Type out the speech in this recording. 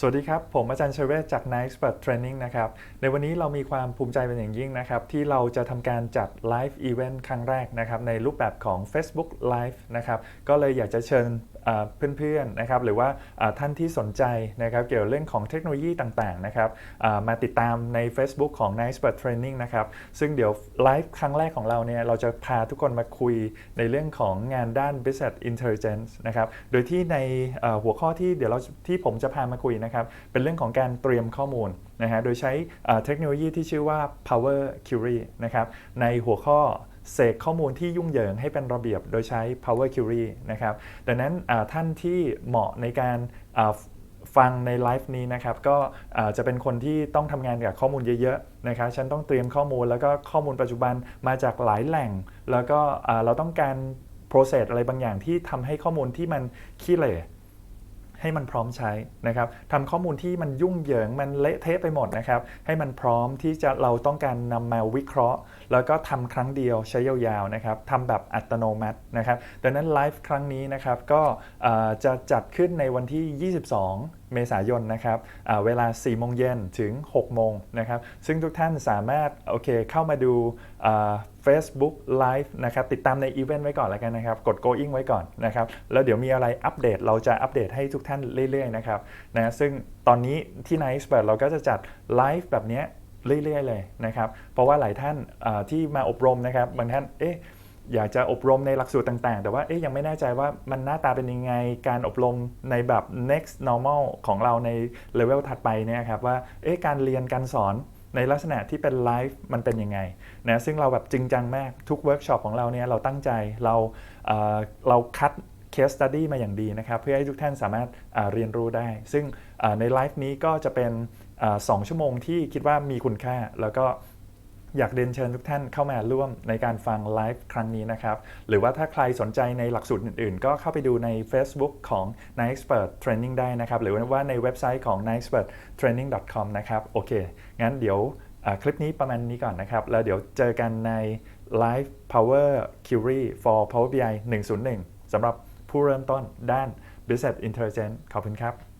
สวัสดีครับ ผมอาจารย์เชเวตจาก Nice p e r t Training นะครับ ในวันนี้เรามีความภูมิใจเป็นอย่างยิ่งนะครับ ที่เราจะทำการจัด Live Event ครั้งแรกนะครับ ในรูปแบบของ Facebook Live นะครับ ก็เลยอยากจะเชิญ เพื่อนๆนะครับหรือว่าท่านที่สนใจนะครับเกี่ยวกับเรื่องของเทคโนโลยีต่างๆนะครับมาติดตามใน Facebook ของ Nice Expert Training นะครับซึ่งเดี๋ยวไลฟ์ครั้งแรกของเราเนี่ยเราจะพาทุกคนมาคุยในเรื่องของงานด้าน Business Intelligence นะครับโดยที่ในหัวข้อที่เดี๋ยวเราที่ผมจะพามาคุยนะครับเป็นเรื่องของการเตรียมข้อมูลนะฮะโดยใช้เอ่อเทคโนโลยีที่ชื่อว่า Power Query นะครับในหัวข้อ เสกข้อมูลที่ยุ่งเหยิงให้เป็นระเบียบโดยใช้ Power Query นะครับ ดังนั้นท่านที่เหมาะในการฟังในไลฟ์นี้นะครับก็จะเป็นคนที่ต้องทำงานกับข้อมูลเยอะๆนะครับฉันต้องเตรียมข้อมูลแล้วก็ข้อมูลปัจจุบันมาจากหลายแหล่ง แล้วก็เราต้องการ process อะไรบางอย่างที่ทำให้ข้อมูลที่มันขี้เหร่ ให้มันพร้อมใช้นะครับทำข้อมูลที่มันยุ่งเหยิงมันเละเทะไปหมดนะครับ ให้มันพร้อมที่จะเราต้องการนำมาวิเคราะห์ แล้วก็ทำครั้งเดียวใช้ยาวๆนะครับทำแบบอัตโนมัตินะครับดังนั้นไลฟ์ครั้งนี้นะครับก็จะจัดขึ้นในวันที่ 22เมษายนนะครับเวลา 4 โมงเย็นถึง 6 โมงนะครับ ซึ่งทุกท่านสามารถโอเคเข้ามาดู Facebook Live นะครับติดตามในอีเวนต์ไว้ก่อนแล้วกันนะครับ กด going ไว้ก่อนนะครับ แล้วเดี๋ยวมีอะไรอัปเดตเราจะอัปเดตให้ทุกท่านเรื่อยๆนะครับนะซึ่งตอนนี้ที่ Nice Expert เราก็จะจัดไลฟ์แบบนี้เรื่อยๆเลยนะครับ เพราะว่าหลายท่านที่มาอบรมนะครับบางท่านเอ๊ะ อยากจะอบรมในหลักสูตรต่าง ๆ แต่ว่าเอ๊ยยังไม่แน่ใจว่ามันหน้าตาเป็นยังไง การอบรมในแบบ next normal ของเราในเลเวลถัดไปเนี่ยครับว่าเอ๊ะการเรียนการสอนในลักษณะที่เป็นไลฟ์มันเป็นยังไงนะซึ่งเราแบบจริงจังมากทุกเวิร์กช็อปของเราเนี่ยเราตั้งใจเราเเราคัด case study มาอย่างดีนะครับ เพื่อให้ทุกท่านสามารถเรียนรู้ได้ ซึ่งในไลฟ์นี้ก็จะเป็นสองชั่วโมงที่คิดว่ามีคุณค่าแล้วก็ อยากเรียนเชิญทุกท่านเข้ามาร่วมในการฟังไลฟ์ครั้งนี้นะครับ หรือว่าถ้าใครสนใจในหลักสูตรอื่นๆ ก็เข้าไปดูใน Facebook ของ n i Expert Training ได้นะครับ หรือว่าในเว็บไซต์ของ n i Expert Training com นะครับ โอเค งั้นเดี๋ยวคลิปนี้ประมาณนี้ก่อนนะครับ แล้วเดี๋ยวเจอกันใน Live Power Query for Power BI 101สำหรับผู้เริ่มต้นด้าน Business Intelligence ขอบคุณครับ